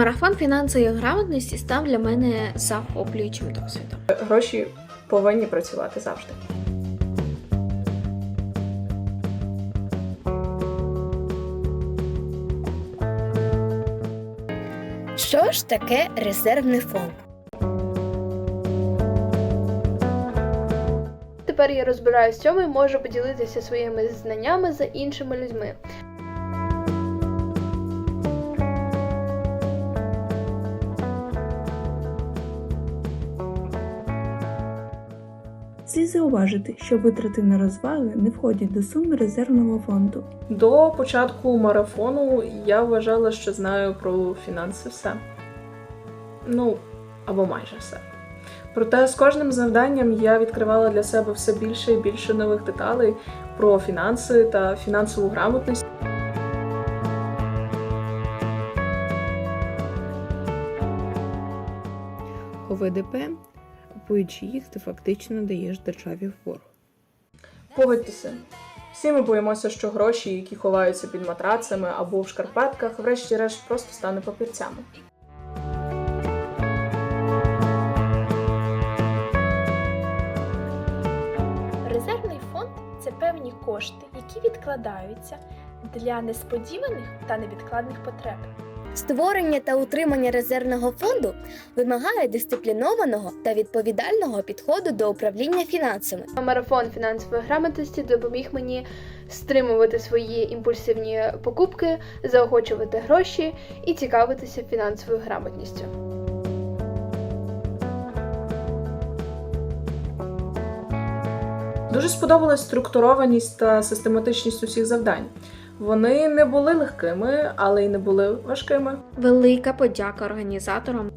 Марафон фінансової грамотності став для мене захоплюючим досвідом. Гроші повинні працювати завжди. Що ж таке резервний фонд? Тепер я розбираюсь в цьому і можу поділитися своїми знаннями з іншими людьми. Слід зауважити, що витрати на розваги не входять до суми резервного фонду. До початку марафону я вважала, що знаю про фінанси все. Ну, або майже все. Проте з кожним завданням я відкривала для себе все більше і більше нових деталей про фінанси та фінансову грамотність. ОВДП, купуючи їх, ти фактично даєш державі в борг. Погодьтеся, всі ми боїмося, що гроші, які ховаються під матрацами або в шкарпетках, врешті-решт просто стане папірцями. Резервний фонд це певні кошти, які відкладаються для несподіваних та невідкладних потреб. Створення та утримання резервного фонду вимагає дисциплінованого та відповідального підходу до управління фінансами. Марафон фінансової грамотності допоміг мені стримувати свої імпульсивні покупки, заохочувати гроші і цікавитися фінансовою грамотністю. Дуже сподобалась структурованість та систематичність усіх завдань. Вони не були легкими, але й не були важкими. Велика подяка організаторам